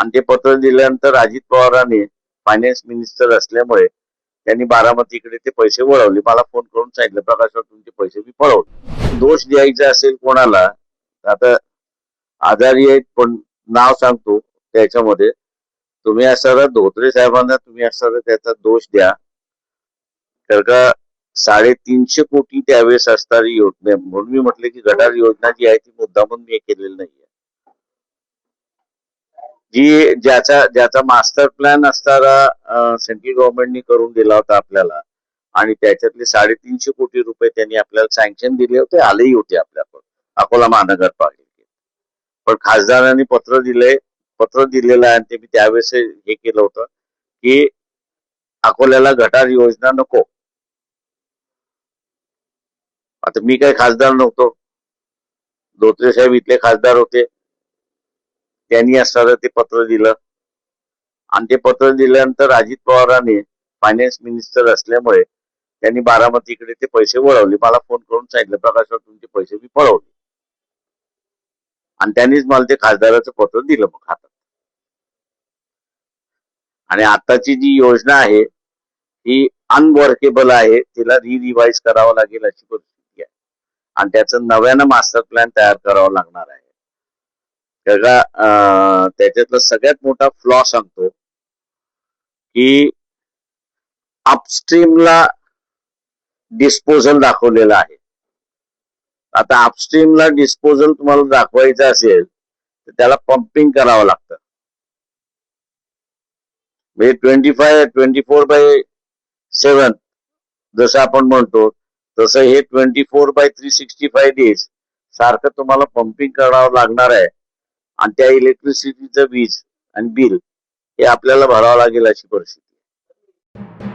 आणि ते पत्र दिल्यानंतर अजित पवारांनी फायनान्स मिनिस्टर असल्यामुळे त्यांनी बारामतीकडे ते पैसे वळवले. मला फोन करून सांगितलं प्रकाशराव तुमचे पैसे मी पळवले दोष द्यायचा असेल कोणाला आता आजारी आहेत पण नाव सांगतो त्याच्यामध्ये. तुम्ही असणारा धोत्रे साहेबांना तुम्ही असणारा त्याचा दोष द्या. तर का साडेतीनशे कोटी त्यावेळेस असणारी योजना म्हणून मी म्हटले की गटार योजना जी आहे ती मुद्दामून मी केलेली नाही जी ज्याचा ज्याचा मास्टर प्लॅन असणारा सेंट्रल गव्हर्नमेंटनी करून दिला होता आपल्याला आणि त्याच्यातले साडेतीनशे कोटी रुपये त्यांनी आपल्याला सँक्शन दिले होते आलेही होते आपल्याकडून अकोला महानगरपालिकेत पण खासदारांनी पत्र दिले पत्र दिलेलं आहे आणि ते मी त्यावेळेस हे केलं होतं की अकोल्याला गटार योजना नको. आता मी काही खासदार नव्हतो. धोत्रे साहेब इथले खासदार होते. त्यांनी असणारं ते पत्र दिलं. आणि ते पत्र दिल्यानंतर अजित पवारांनी फायनान्स मिनिस्टर असल्यामुळे त्यांनी बारामतीकडे ते पैसे वळवले. मला फोन करून सांगितलं प्रकाशराव तुमचे पैसे मी पळवले आणि त्यांनीच मला ते खासदाराचं पत्र दिलं मग हातात आणि आताची जी योजना आहे ही अनवर्केबल आहे. तिला री करावं लागेल अशी परिस्थिती आहे. आणि त्याचं नव्यानं मास्टर प्लॅन तयार करावा लागणार आहे. त्याचा त्याच्यातला सगळ्यात मोठा फ्लॉ सांगतो की अपस्ट्रीमला डिस्पोजल दाखवलेला आहे. आता अपस्ट्रीमला डिस्पोजल तुम्हाला दाखवायचं असेल तर त्याला पंपिंग करावं लागतं. म्हणजे twenty five twenty four by seven जसं आपण म्हणतो तसं हे twenty four by three sixty five days सारखं तुम्हाला पंपिंग करावं लागणार आहे. आणि त्या इलेक्ट्रिसिटीचं वीज आणि बिल हे आपल्याला भरावं लागेल अशी परिस्थिती